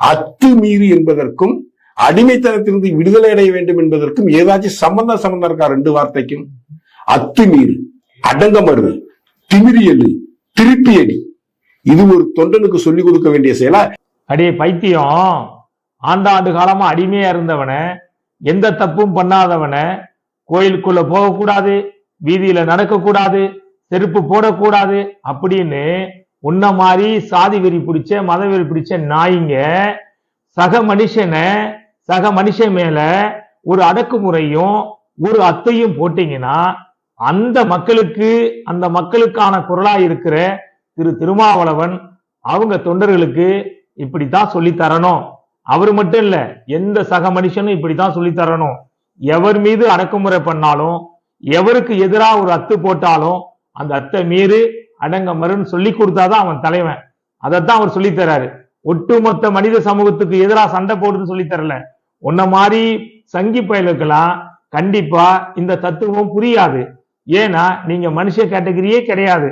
அத்துமீறி என்பதற்கும் அடிமைத்தனத்திலிருந்து விடுதலை அடைய வேண்டும் என்பதற்கும் ஏதாச்சும் சம்பந்தம் சம்பந்தம் இருக்கா ரெண்டு வார்த்தைக்கும்? அத்துமீறு அடங்கமறு திமிரியலு திருப்பியடி. இது ஒரு தொண்டனுக்கு சொல்லிக் கொடுக்க வேண்டிய செயலா? அடே பைத்தியம். ஆண்டாண்டு காலமா அடிமையா இருந்தவன எந்த தப்பும் பண்ணாதவன கோயிலுக்குள்ள போகக்கூடாது வீதியில நடக்கக்கூடாது செருப்பு போடக்கூடாது அப்படின்னு உன்ன மாதிரி சாதி வெறி பிடிச்ச மத வெறி பிடிச்ச நாய்ங்க சக மனுஷனை சக மனுஷன் மேல ஒரு அடக்குமுறையும் ஒரு அத்தையும் போட்டீங்கன்னா அந்த மக்களுக்கு அந்த மக்களுக்கான குரலா இருக்கிற திரு திருமாவளவன் அவங்க தொண்டர்களுக்கு இப்படித்தான் சொல்லி தரணும். அவர் மட்டும் இல்ல எந்த சக மனுஷனும் இப்படித்தான் சொல்லி தரணும். எவர் மீது அடக்குமுறை பண்ணாலும் எவருக்கு எதிராக ஒரு அத்து போட்டாலும் அந்த அத்தை மீறு அடங்க மறுன்னு சொல்லி கொடுத்தாதான் அவன் தலைவன். அதைத்தான் அவர் சொல்லித்தராரு ஒட்டுமொத்த மனித சமூகத்துக்கு எதிராக சண்டை போடுன்னு சொல்லி தரல. உன்ன மாதிரி சங்கி பயலுக்கெல்லாம் கண்டிப்பா இந்த தத்துவம் புரியாது. ஏன்னா நீங்க மனுஷ கேட்டகரியே கிடையாது.